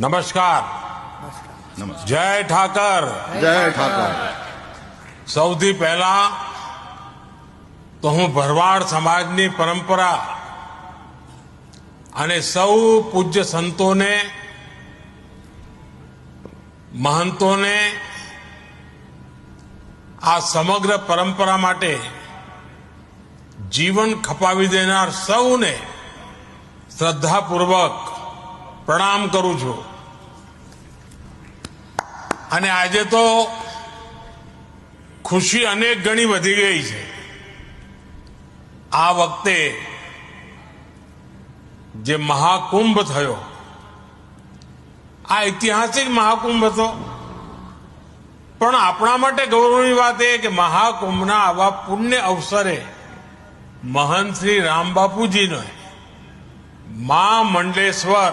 નમસ્કાર. જય ઠાકર. જય ઠાકર. સૌથી પહેલા તો હું ભરવાડ સમાજની પરંપરા અને સૌ પૂજ્ય સંતોને મહંતોને આ સમગ્ર પરંપરા માટે જીવન ખપાવી દેનાર સૌને શ્રદ્ધાપૂર્વક પ્રણામ કરું છું. અને આજે તો ખુશી અનેક ગણી વધી ગઈ છે. આ વખતે જે મહાકુંભ થયો, આ ઐતિહાસિક મહાકુંભ હતો. પણ આપણા માટે ગૌરવની વાત એ કે મહાકુંભના આવા પુણ્ય અવસરે મહંત શ્રી રામબાપુજીને મા મંડલેશ્વર